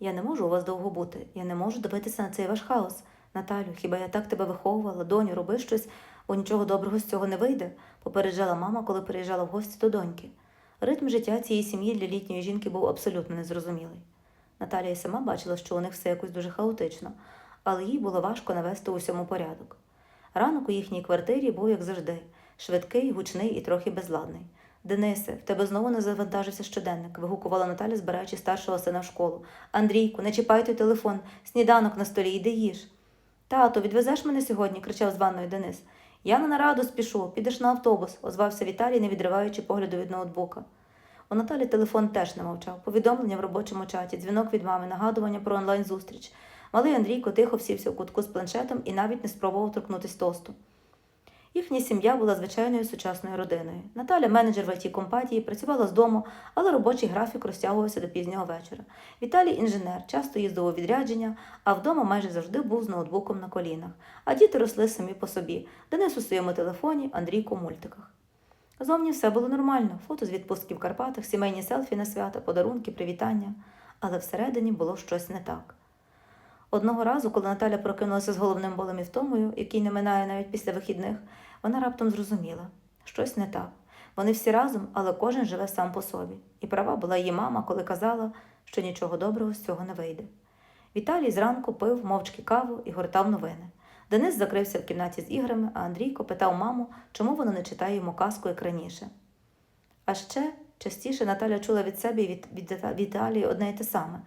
Я не можу у вас довго бути, я не можу дивитися на цей ваш хаос. Наталю, хіба я так тебе виховувала, доню, роби щось, бо нічого доброго з цього не вийде, попереджала мама, коли приїжджала в гості до доньки. Ритм життя цієї сім'ї для літньої жінки був абсолютно незрозумілий. Наталія й сама бачила, що у них все якось дуже хаотично, але їй було важко навести у всьому порядок. Ранок у їхній квартирі був, як завжди, швидкий, гучний і трохи безладний. Денисе, в тебе знову не завантажився щоденник, вигукувала Наталя, збираючи старшого сина в школу. Андрійку, не чіпай той телефон, сніданок на столі, йди їж. Тато, відвезеш мене сьогодні? кричав з ванною Денис. Я на нараду спішу, підеш на автобус, озвався Віталій, не відриваючи погляду від ноутбука. У Наталі телефон теж не мовчав. Повідомлення в робочому чаті, дзвінок від мами, нагадування про онлайн-зустріч. Малий Андрійко тихо всівся в кутку з планшетом і навіть не спробував торкнутись тосту. Їхня сім'я була звичайною сучасною родиною. Наталя, менеджер в it компанії, працювала з дому, але робочий графік розтягувався до пізнього вечора. Віталій інженер, часто їздив у відрядження, а вдома майже завжди був з ноутбуком на колінах. А діти росли самі по собі. Денис у своєму телефоні, Андрійко у мультиках. Зовні все було нормально: фото з відпустки в Карпатах, сімейні селфі на свята, подарунки, привітання. Але всередині було щось не так. Одного разу, коли Наталя прокинулася з головним болем і втомою, який не минає навіть після вихідних, вона раптом зрозуміла щось не так. Вони всі разом, але кожен живе сам по собі. І права була її мама, коли казала, що нічого доброго з цього не вийде. Віталій зранку пив мовчки каву і гортав новини. Денис закрився в кімнаті з іграми, а Андрійко питав маму, чому вона не читає йому казку, як раніше. А ще частіше Наталя чула від себе і від, Віталії одне й те саме.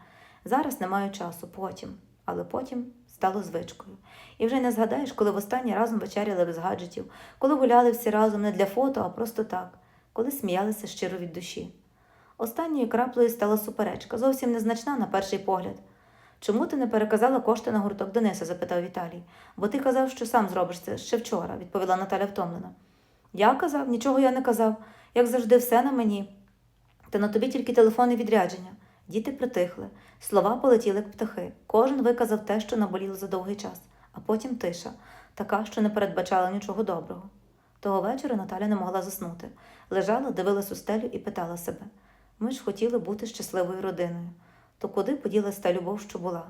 Зараз не маю часу, потім. Але потім стало звичкою. І вже не згадаєш, коли востаннє разом вечеряли без гаджетів, коли гуляли всі разом не для фото, а просто так, коли сміялися щиро від душі. Останньою краплею стала суперечка, зовсім незначна на перший погляд. Чому ти не переказала кошти на гурток Дениса? запитав Віталій. Бо ти казав, що сам зробиш це ще вчора, відповіла Наталя втомлена. Я казав, нічого я не казав. Як завжди, все на мені. Та на тобі тільки телефонне відрядження. Діти притихли, слова полетіли як птахи. Кожен виказав те, що наболіло за довгий час, а потім тиша, така, що не передбачала нічого доброго. Того вечора Наталя не могла заснути. Лежала, дивилась у стелю і питала себе ми ж хотіли бути щасливою родиною. То куди поділась та любов, що була?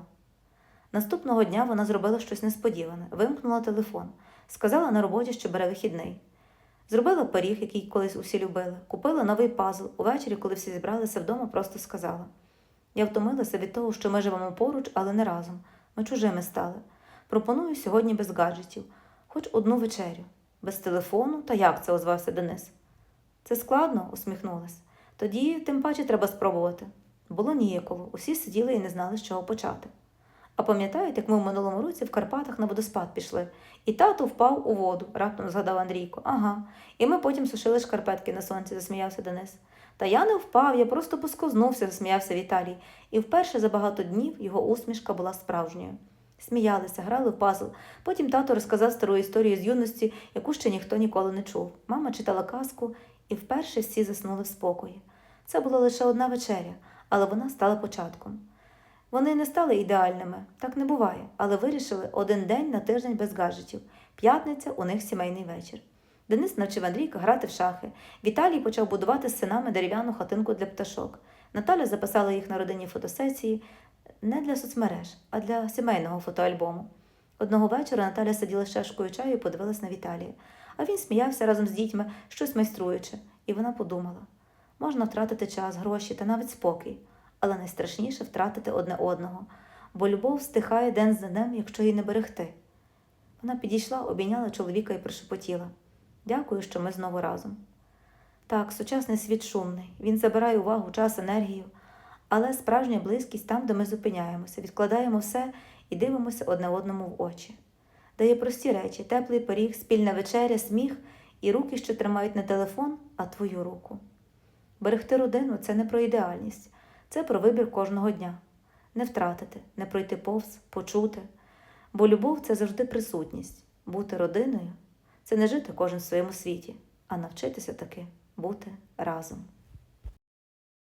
Наступного дня вона зробила щось несподіване, вимкнула телефон, сказала на роботі, що бере вихідний. Зробила пиріг, який колись усі любили, купила новий пазл. Увечері, коли всі зібралися вдома, просто сказала: Я втомилася від того, що ми живемо поруч, але не разом. Ми чужими стали. Пропоную сьогодні без гаджетів, хоч одну вечерю, без телефону, та як це озвався Денис. Це складно, усміхнулась. Тоді, тим паче, треба спробувати. Було ніяково, усі сиділи і не знали, з чого почати. А пам'ятаєте, як ми в минулому році в Карпатах на водоспад пішли, і тато впав у воду, раптом згадав Андрійко. Ага. І ми потім сушили шкарпетки на сонці, засміявся Денис. Та я не впав, я просто поскознувся, засміявся Віталій. І вперше за багато днів його усмішка була справжньою. Сміялися, грали в пазл. Потім тато розказав стару історію з юності, яку ще ніхто ніколи не чув. Мама читала казку, і вперше всі заснули в спокої. Це була лише одна вечеря, але вона стала початком. Вони не стали ідеальними, так не буває, але вирішили один день на тиждень без гаджетів. П'ятниця у них сімейний вечір. Денис навчив Андрійка грати в шахи. Віталій почав будувати з синами дерев'яну хатинку для пташок. Наталя записала їх на родинні фотосесії не для соцмереж, а для сімейного фотоальбому. Одного вечора Наталя сиділа з чашкою чаю і подивилась на Віталія, а він сміявся разом з дітьми, щось майструючи, і вона подумала можна втратити час, гроші та навіть спокій, але найстрашніше втратити одне одного, бо любов стихає день за днем, якщо її не берегти. Вона підійшла, обійняла чоловіка і прошепотіла Дякую, що ми знову разом. Так, сучасний світ шумний, він забирає увагу, час, енергію, але справжня близькість там, де ми зупиняємося, відкладаємо все і дивимося одне одному в очі. Дає прості речі, теплий пиріг, спільна вечеря, сміх і руки, що тримають не телефон, а твою руку. Берегти родину це не про ідеальність, це про вибір кожного дня. Не втратити, не пройти повз, почути. Бо любов це завжди присутність. Бути родиною це не жити кожен в своєму світі, а навчитися таки бути разом.